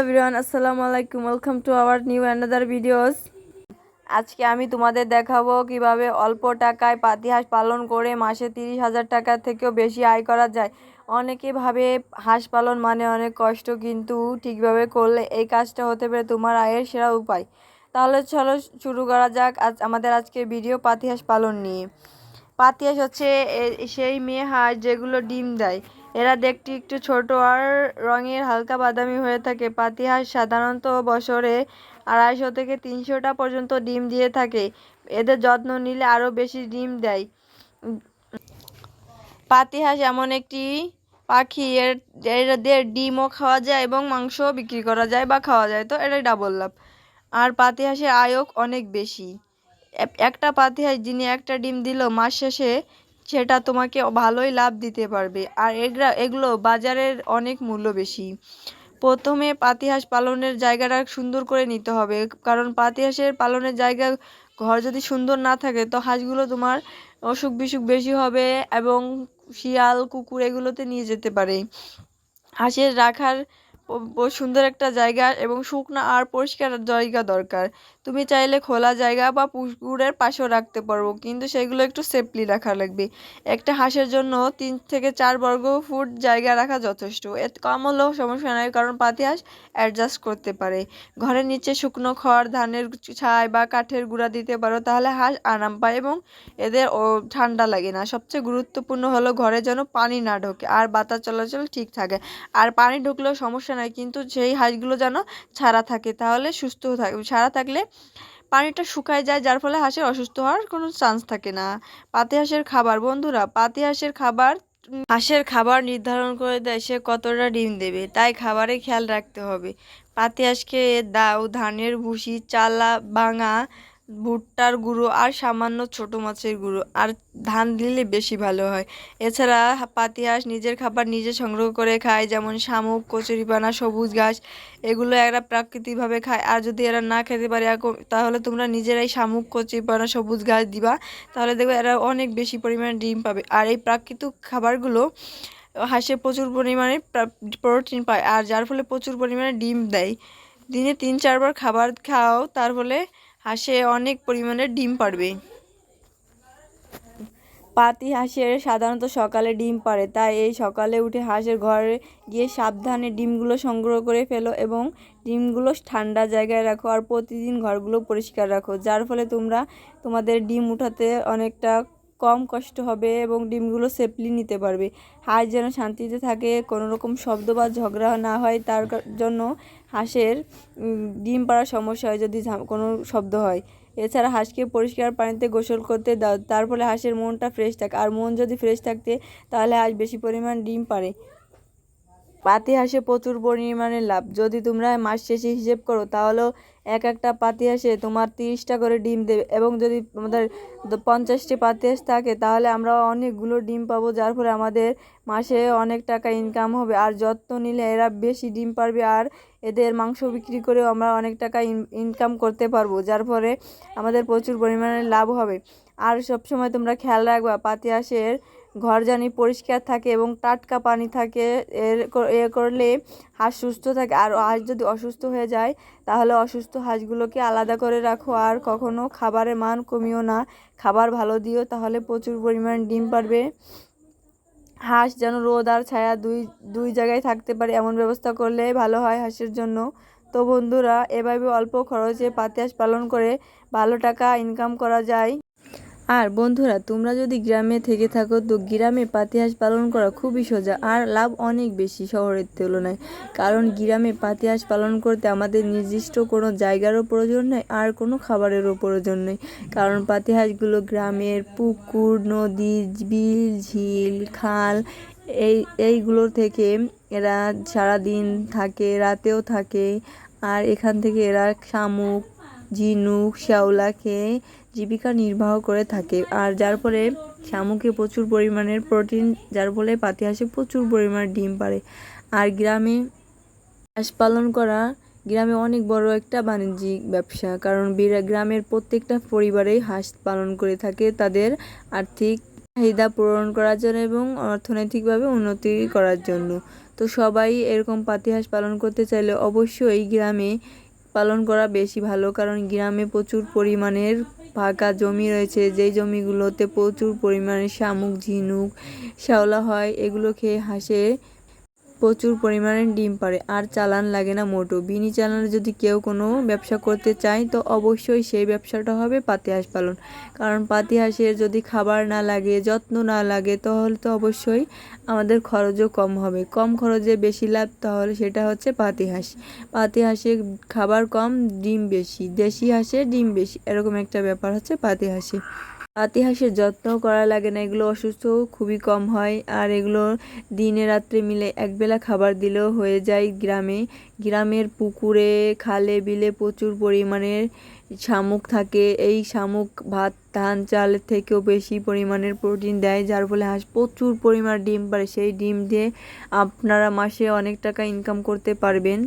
Everyone, আসসালামু আলাইকুম। Welcome to our new another videos আজকে আমি তোমাদের দেখাবো কীভাবে অল্প টাকায় পাতি হাঁস পালন করে মাসে তিরিশ হাজার টাকা থেকেও বেশি আয় করা যায়। অনেকে ভাবে হাঁস পালন মানে অনেক কষ্ট, কিন্তু ঠিকভাবে করলে এই কাজটা হতে পারে তোমার আয়ের সেরা উপায়। তাহলে চলো শুরু করা যাক আজ আমাদের আজকে ভিডিও পাতি হাঁস পালন নিয়ে। পাতি হাঁস হচ্ছে সেই মেয়ে হাঁস যেগুলো ডিম দেয়। এরা দেখতে একটু ছোট আর রঙের হালকা বাদামি হয়ে থাকে। পাতিহাঁস সাধারণত বছরে আড়াইশো থেকে তিনশোটা পর্যন্ত ডিম দিয়ে থাকে। এদের যত্ন নিলে আরও বেশি ডিম দেয়। পাতিহাঁস এমন একটি পাখি, এর এদের ডিমও খাওয়া যায় এবং মাংস বিক্রি করা যায় বা খাওয়া যায়। তো এটাই ডাবল লাভ। আর পাতি হাঁসের আয়ও অনেক বেশি। একটা পাতিহাঁস যিনি একটা ডিম দিল, মাস শেষে সেটা তোমাকে ভালোই লাভ দিতে পারবে। আর এগুলা এগুলো বাজারের অনেক মূল্য বেশি। প্রথমে পাতি হাঁস পালনের জায়গাটা সুন্দর করে নিতে হবে। কারণ পাতি হাঁসের পালনের জায়গা, ঘর যদি সুন্দর না থাকে, তো হাঁসগুলো তোমার অসুখ বিসুখ বেশি হবে এবং শিয়াল, কুকুর এগুলোতে নিয়ে যেতে পারে। হাঁসের রাখার সুন্দর একটা জায়গা এবং শুকনো আর পরিষ্কার জায়গা দরকার। তুমি চাইলে খোলা জায়গা বা পুকুরের পাশেও রাখতে পারব, কিন্তু সেগুলো একটু সেফলি রাখা লাগবে। একটা হাঁসের জন্য তিন থেকে চার বর্গ ফুট জায়গা রাখা যথেষ্ট। এর কম হলেও সমস্যা নাই, কারণ পাতি হাঁস অ্যাডজাস্ট করতে পারে। ঘরের নিচে শুকনো খড়, ধানের ছাই বা কাঠের গুঁড়া দিতে পারো, তাহলে হাঁস আরাম পায় এবং এদের ও ঠান্ডা লাগে না। সবচেয়ে গুরুত্বপূর্ণ হলো ঘরে যেন পানি না ঢোকে, আর বাতাস চলাচল ঠিক থাকে। আর পানি ঢুকলেও সমস্যা নাই, কিন্তু সেই হাঁসগুলো যেন ছাড়া থাকে, তাহলে সুস্থ থাকে, ছাড়া থাকলে পানিটা শুকায় যায়, যার ফলে হাঁসের অসুস্থ হওয়ার কোনো চান্স থাকে না। পাতি হাঁসের খাবার, বন্ধুরা, পাতি হাঁসের খাবার হাঁসের খাবার নির্ধারণ করে দেয় সে কতটা ডিম দেবে, তাই খাবারে খেয়াল রাখতে হবে। পাতি হাঁসকে দাও, ধানের ভুসি, চালা, ভাঙা ভুট্টার গুঁড়ো আর সামান্য ছোট মাছের গুঁড়ো, আর ধান দিলে বেশি ভালো হয়। এছাড়া হা- পাতি হাঁস নিজের খাবার নিজে সংগ্রহ করে খায়, যেমন শামুক, কচুরিপানা, সবুজ ঘাস, এগুলো এরা প্রাকৃতিকভাবে খায়। আর যদি এরা না খেতে পারে তাহলে তোমরা নিজেরাই শামুক, কচুরিপানা, সবুজ ঘাস দিবা, তাহলে দেখবে এরা অনেক বেশি পরিমাণে ডিম পাবে। আর এই প্রাকৃতিক খাবারগুলো হাঁসে প্রচুর পরিমাণে প্রোটিন পায়, আর যার ফলে প্রচুর পরিমাণে ডিম দেয়। দিনে তিন চারবার খাবার খাও, তার ফলে হাঁসে অনেক পরিমাণে ডিম পারবে। পাতি হাঁসের সাধারণত সকালে ডিম পারে, তাই এই সকালে উঠে হাঁসের ঘরে গিয়ে সাবধানে ডিমগুলো সংগ্রহ করে ফেলো এবং ডিমগুলো ঠান্ডা জায়গায় রাখো আর প্রতিদিন ঘরগুলো পরিষ্কার রাখো, যার ফলে তোমরা তোমাদের ডিম উঠাতে অনেকটা কম কষ্ট হবে এবং ডিমগুলো সেফলি নিতে পারবে। হাঁস যেন শান্তিতে থাকে কোনো রকম শব্দ বা ঝগড়া না হয়, তার জন্য হাঁসের ডিম পাড়ার সমস্যা হয় যদি কোনো শব্দ হয়। এছাড়া হাঁসকে পরিষ্কার পানিতে গোসল করতে দাও, তার ফলে হাঁসের মনটা ফ্রেশ থাকে। আর মন যদি ফ্রেশ থাকতে, তাহলে হাঁস বেশি পরিমাণ ডিম পারে পাতি হাঁসে প্রচুর পরিমাণে লাভ। যদি তোমরা মাস শেষে হিসেব করো, তাহলেও এক একটা পাতি হাঁসে তোমার তিরিশটা করে ডিম দেবে। এবং যদি আমাদের পঞ্চাশটি পাতি হাঁস থাকে, তাহলে আমরা অনেকগুলো ডিম পাবো, যার ফলে আমাদের মাসে অনেক টাকা ইনকাম হবে। আর যত্ন নিলে এরা বেশি ডিম পারবে, আর এদের মাংস বিক্রি করেও আমরা অনেক টাকা ইনকাম করতে পারব, যার ফলে আমাদের প্রচুর পরিমাণে লাভ হবে। আর সবসময় তোমরা খেয়াল রাখবা, পাতি হাঁসের ঘর জানি পরিষ্কার থাকে এবং টাটকা পানি থাকে, এর এ করলে হাঁস সুস্থ থাকে। আর হাঁস যদি অসুস্থ হয়ে যায়, তাহলে অসুস্থ হাঁসগুলোকে আলাদা করে রাখো। আর কখনো খাবারের মান কমিও না। খাবার ভালো দিও, তাহলে প্রচুর পরিমাণ ডিম পারবে। হাঁস যেন রোদ আর ছায়া দুই দুই জায়গায় থাকতে পারে, এমন ব্যবস্থা করলে ভালো হয় হাঁসের জন্য। তো বন্ধুরা, এভাবে অল্প খরচে পাতি হাঁস পালন করে ভালো টাকা ইনকাম করা যায়। আর বন্ধুরা, তোমরা যদি গ্রামে থেকে থাকো, তো গ্রামে পাতি হাঁস পালন করা খুবই সোজা আর লাভ অনেক বেশি শহরের তুলনায়। কারণ গ্রামে পাতি হাঁস পালন করতে আমাদের নির্দিষ্ট কোনো জায়গারও প্রয়োজন নেই আর কোনো খাবারেরও প্রয়োজন নেই। কারণ পাতি হাঁসগুলো গ্রামের পুকুর, নদী, বিল, ঝিল, খাল, এই, এইগুলো থেকে এরা সারাদিন থাকে, রাতেও থাকে। আর এখান থেকে এরা শামুক, ঝিনুক, শ্যাওলা খেয়ে জীবিকা নির্বাহ করে থাকে। আর যার ফলে শামুকে প্রচুর পরিমাণের প্রোটিন, যার ফলে পাতি হাঁসে প্রচুর পরিমাণে ডিম পারে আর গ্রামে হাঁস পালন করা গ্রামে অনেক বড় একটা বাণিজ্যিক ব্যবসা, কারণ গ্রামের প্রত্যেকটা পরিবারেই হাঁস পালন করে থাকে। তাদের আর্থিক চাহিদা পূরণ করার জন্য এবং অর্থনৈতিকভাবে উন্নতি করার জন্য। তো সবাই এরকম পাতি হাঁস পালন করতে চাইলে অবশ্যই গ্রামে পালন করা বেশি ভালো, কারণ গ্রামে প্রচুর পরিমাণের ফাঁকা জমি রয়েছে যেই জমিগুলোতে প্রচুর পরিমাণে শামুক ঝিনুক শ্যাওলা হয় এগুলো খেয়ে হাঁসে প্রচুর পরিমাণে ডিম পারে আর চালান লাগে না মোটো বিনি চালানে যদি কেউ কোনো ব্যবসা করতে চায়, তো অবশ্যই সেই ব্যবসাটা হবে পাতি হাঁস পালন। কারণ পাতি হাঁসের যদি খাবার না লাগে, যত্ন না লাগে, তাহলে তো অবশ্যই আমাদের খরচও কম হবে। কম খরচে বেশি লাভ, তাহলে সেটা হচ্ছে পাতি হাঁস। পাতি হাঁসে খাবার কম, ডিম বেশি। দেশি হাঁসে ডিম বেশি। এরকম একটা ব্যাপার হচ্ছে পাতি হাঁসে পাতি হাঁসের যত্ন করা লাগে না, এগুলো অসুস্থ খুবই কম হয়। আর এগুলো দিনে রাত্রে মিলে একবেলা খাবার দিলেও হয়ে যায় গ্রামে। গ্রামের পুকুরে খালে বিলে প্রচুর পরিমাণের শামুক থাকে। এই শামুক, ভাত, ধান চালের থেকেও বেশি পরিমাণের প্রোটিন দেয়, যার ফলে হাঁস প্রচুর পরিমাণ ডিম পারে সেই ডিম দিয়ে আপনারা মাসে অনেক টাকা ইনকাম করতে পারবেন।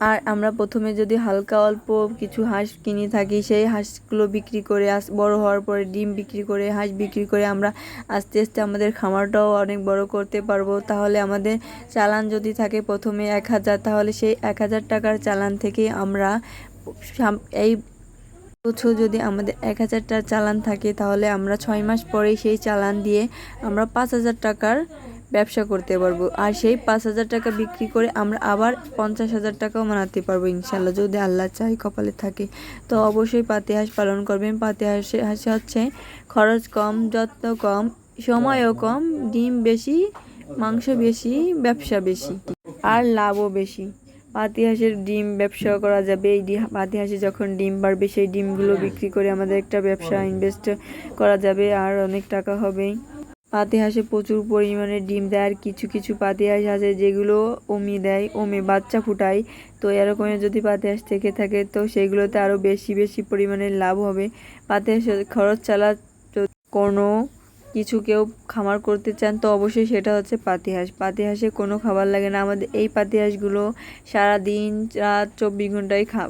আর আমরা প্রথমে যদি হালকা অল্প কিছু হাঁস কিনে থাকি, সেই হাঁসগুলো বিক্রি করে আস, বড় হওয়ার পরে ডিম বিক্রি করে, হাঁস বিক্রি করে আমরা আস্তে আস্তে আমাদের খামারটাও অনেক বড় করতে পারব। তাহলে আমাদের চালান যদি থাকে প্রথমে এক হাজার, তাহলে সেই এক হাজার টাকার চালান থেকে আমরা এই বছর যদি আমাদের এক হাজারটা চালান থাকে, তাহলে আমরা ছয় মাস পরে সেই চালান দিয়ে আমরা পাঁচ হাজার টাকার ব্যবসা করতে পারব। আর সেই পাঁচ হাজার টাকা বিক্রি করে আমরা আবার পঞ্চাশ হাজার টাকাও মানাতে পারব ইনশাল্লাহ যদি আল্লাহ চাই কপালে থাকে। তো অবশ্যই পাতি হাঁস পালন করবেন। পাতি হাঁসে হাঁসে হচ্ছে খরচ কম, যত্ন কম, সময়ও কম, ডিম বেশি, মাংস বেশি, ব্যবসা বেশি। আর লাভও বেশি। পাতি হাঁসের ডিম ব্যবসা করা যাবে। এই ডি- পাতি হাঁসে যখন ডিম বাড়বে, সেই ডিমগুলো বিক্রি করে আমাদের একটা ব্যবসা ইনভেস্ট করা যাবে। আর অনেক টাকা হবে। পাতি হাঁসে প্রচুর পরিমাণে ডিম দেয় আর কিছু কিছু পাতি হাঁস আছে যেগুলো ওমি দেয় ওমে বাচ্চা ফুটায়। তো এরকমের যদি পাতি হাঁস থেকে থাকে, তো সেগুলোতে আরও বেশি বেশি পরিমাণে লাভ হবে। পাতি হাঁসের খরচ চালা কোনো কিছু কেউ খামার করতে চান, তো অবশ্যই সেটা হচ্ছে পাতি হাঁস। পাতি হাঁসে কোনো খাবার লাগে না। আমাদের এই পাতি হাঁসগুলো সারাদিন রাত চব্বিশ ঘন্টায় খা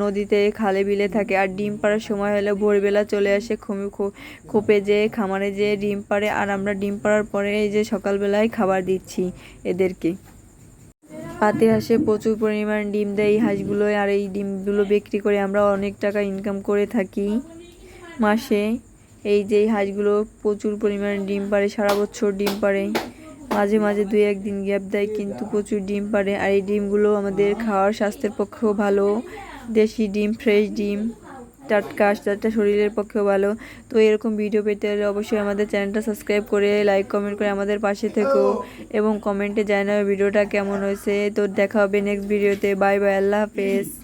নদীতে খালে বিলে থাকে আর ডিম পাড়ার সময় হলে ভোরবেলা চলে আসে খমি খোপে যে খামারে যে ডিম পাড়ে আর আমরা ডিম পাড়ার পরে এই যে সকালবেলায় খাবার দিচ্ছি এদেরকে। পাতি হাঁসে প্রচুর পরিমাণ ডিম দেয় এই হাঁসগুলো আর এই ডিমগুলো বিক্রি করে আমরা অনেক টাকা ইনকাম করে থাকি মাসে। এই যে হাঁসগুলো প্রচুর পরিমাণে ডিম পাড়ে, সারা বছর ডিম পাড়ে। মাঝে মাঝে দুই একদিন গ্যাপ দেয় কিন্তু প্রচুর ডিম পাড়ে আর এই ডিমগুলো আমাদের খাওয়ার স্বাস্থ্যের পক্ষেও ভালো। দেশি ডিম, ফ্রেশ ডিম, টাটকা টাটকা শরীরের পক্ষেও ভালো। তো এরকম ভিডিও পেতে হলে অবশ্যই আমাদের চ্যানেলটা সাবস্ক্রাইব করে লাইক কমেন্ট করে আমাদের পাশে থেকো এবং কমেন্টে জানাবে ভিডিওটা কেমন হয়েছে। তো দেখা হবে নেক্সট ভিডিওতে বাই বাই আল্লাহ হাফেজ।